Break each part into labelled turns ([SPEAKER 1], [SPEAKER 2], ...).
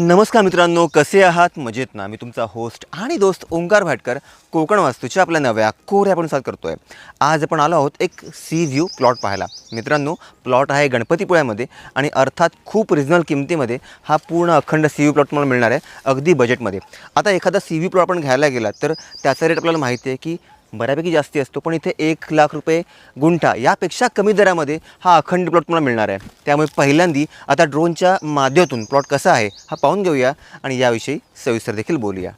[SPEAKER 1] नमस्कार मित्रांनो कसे आहात? मजेत ना? मी तुमचा होस्ट आणि दोस्त ओंकार भाटकर कोकण वास्तूच्या आपल्या नव्या कोऱ्या आपण साथ करतोय. आज आपण आलो आहोत एक सी व्ह्यू प्लॉट पाहायला. मित्रांनो प्लॉट आहे गणपतीपुळ्यामध्ये आणि अर्थात खूप रिजनल किमतीमध्ये हा पूर्ण अखंड सी व्ह्यू प्लॉट तुम्हाला मिळणार आहे अगदी बजेटमध्ये आता एखादा सी व्ह्यू प्लॉट आपण घ्यायला गेला तर त्याचा रेट आपल्याला माहिती आहे की बऱ्यापैकी जास्ती असतो पण इथे एक लाख रुपये गुंठा यापेक्षा कमी दरामध्ये हा अखंड प्लॉट तुम्हाला मिळणार आहे. त्यामुळे पहिल्यांदी आता ड्रोनच्या माध्यमातून प्लॉट कसा आहे हा पाहून घेऊया आणि याविषयी सविस्तर देखील बोलूया.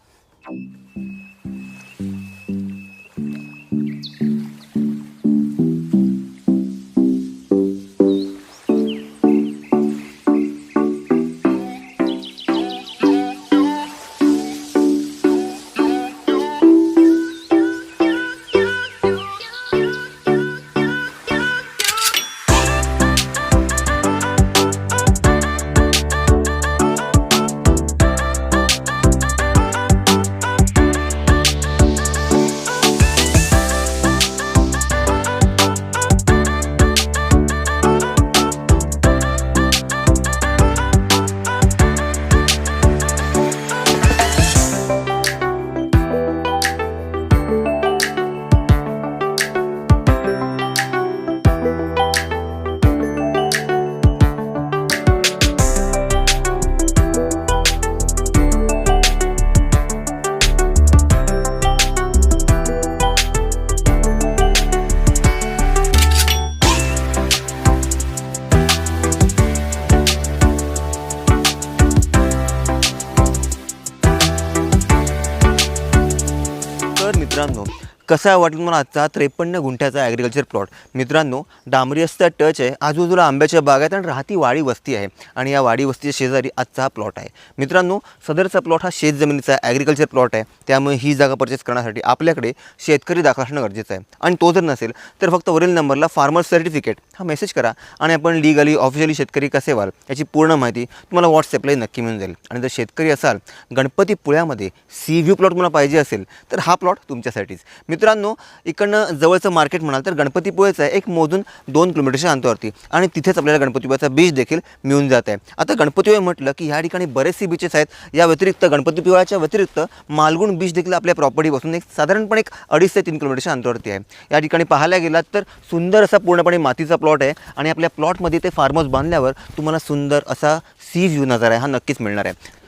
[SPEAKER 1] कसा वाटेल मला आजचा त्रेपन्न गुंठ्याचा ॲग्रिकल्चर प्लॉट मित्रांनो डांबरी असता टच आहे आजूबाजूला आंब्याच्या बाग आहेत आणि राहती वाडी वस्ती आहे आणि या वाडी वस्तीच्या शेजारी आजचा हा प्लॉट आहे. मित्रांनो सदरचा प्लॉट हा शेत जमिनीचा ॲग्रिकल्चर प्लॉट आहे. त्यामुळे ही जागा परचेस करण्यासाठी आपल्याकडे शेतकरी दाखल असणं गरजेचं आहे. आणि तो जर नसेल तर फक्त वरील नंबरला फार्मर सर्टिफिकेट हा मेसेज करा आणि आपण लिगली ऑफिशियली शेतकरी कसे व्हाल याची पूर्ण माहिती तुम्हाला व्हॉट्सअपलाही नक्की मिळून जाईल. आणि जर शेतकरी असाल गणपतीपुळ्यामध्ये सी व्ह्यू प्लॉट तुम्हाला पाहिजे असेल तर हा प्लॉट तुमच्यासाठीच. मित्रांनो इकडनं जवळचं मार्केट म्हणाल तर गणपतीपुळेचं आहे. एक मोजून दोन किलोमीटरच्या अंतरावरती. आणि तिथेच आपल्याला गणपतीपुळेचा बीच देखील मिळून जात आहे. आता गणपतीपुळे म्हटलं की ह्या ठिकाणी बरेचसे बीचेस आहेत. या व्यतिरिक्त गणपतीपुळ्याच्या व्यतिरिक्त मालगुण बीच देखील आपल्या प्रॉपर्टीपासून एक साधारणपणे एक अडीच ते तीन किलोमीटरच्या अंतरावरती आहे. या ठिकाणी पाहायला गेलात तर सुंदर असा पूर्णपणे मातीचा प्लॉट आहे. आणि आपल्या प्लॉटमध्ये ते फार्म हाऊस बांधल्यावर तुम्हाला सुंदर असा सी व्ह्यू नजारा आहे. हा नक्कीच मिळणार आहे.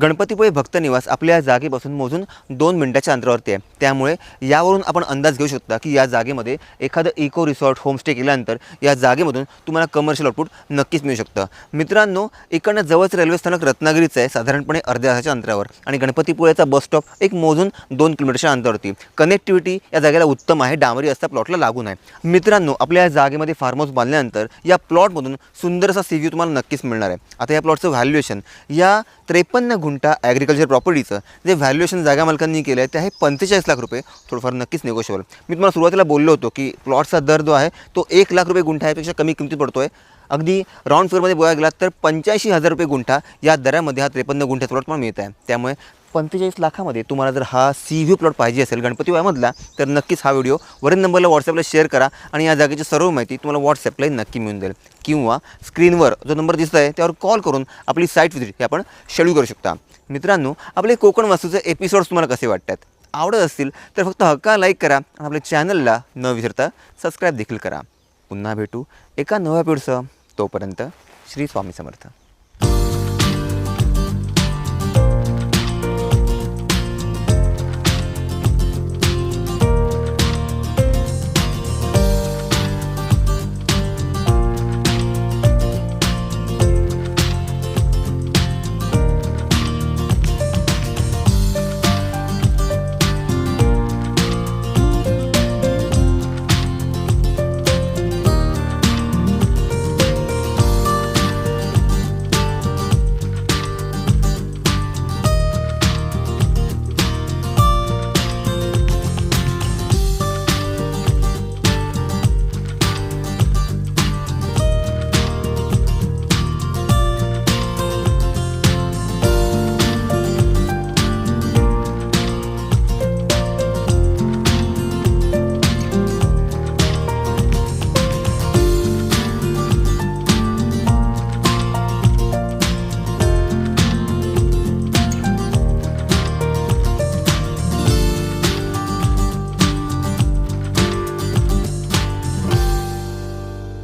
[SPEAKER 1] गणपतीपुळे भक्त निवास आपल्या जागेपासून मोजून दोन मिनिटाच्या अंतरावरती आहे. त्यामुळे यावरून आपण अंदाज घेऊ शकता की या जागेमध्ये एखादं इको रिसॉर्ट होमस्टे केल्यानंतर या जागेमधून तुम्हाला कमर्शियल आउटपुट नक्कीच मिळू शकतं. मित्रांनो इकडनं जवळचं रेल्वे स्थानक रत्नागिरीचं आहे साधारणपणे अर्ध्या तासाच्या अंतरावर. आणि गणपतीपुळेचा बस स्टॉप एक मोजून दोन किलोमीटरच्या अंतरावरती. कनेक्टिव्हिटी या जागेला उत्तम आहे डांबरी असता प्लॉटला लागून आहे. मित्रांनो आपल्या या जागेमध्ये फार्म हाऊस बांधल्यानंतर या प्लॉटमधून सुंदर असा सी तुम्हाला नक्कीच मिळणार आहे. आता या प्लॉटचं व्हॅल्युएशन या त्रेपन्न गुंठा ॲग्रिकल्चर प्रॉपर्टीचं जे व्हॅल्युएशन जागा मालकांनी केलं आहे ते आहे पंचेचाळीस लाख रुपये. थोडंफार नक्कीच निगोशिएबल मी तुम्हाला सुरुवातीला बोललो होतो की प्लॉटचा दर जो आहे तो एक लाख रुपये गुंठा यापेक्षा कमी किमतीत पडतो आहे अगदी राऊंड फेअरमध्ये बोलायला गेलात तर पंच्याऐंशी हजार रुपये गुंठा या दरामध्ये हा त्रेपन्न गुंठ्याचा प्लॉट मला मिळत आहे. त्यामुळे पंचेचाळीस लाखामध्ये तुम्हाला जर हा सी व्ही प्लॉट पाहिजे असेल गणपती वयामधला तर नक्कीच हा व्हिडिओ वरील नंबरला व्हॉट्सअपला शेअर करा आणि या जागेची सर्व माहिती तुम्हाला व्हॉट्सअपलाही नक्की मिळून जाईल. किंवा स्क्रीनवर जो नंबर दिसत आहे त्यावर कॉल करून आपली साईट व्हिजिट हे आपण शेड्यूल करू शकता. मित्रांनो आपले कोकण वास्तूचे एपिसोड्स तुम्हाला कसे वाटतात? आवडत असतील तर फक्त हक्का लाईक करा आणि आपल्या चॅनलला न विसरता सबस्क्राईब देखील करा. पुन्हा भेटू एका नव्या पिढीसह तोपर्यंत श्री स्वामी समर्थ.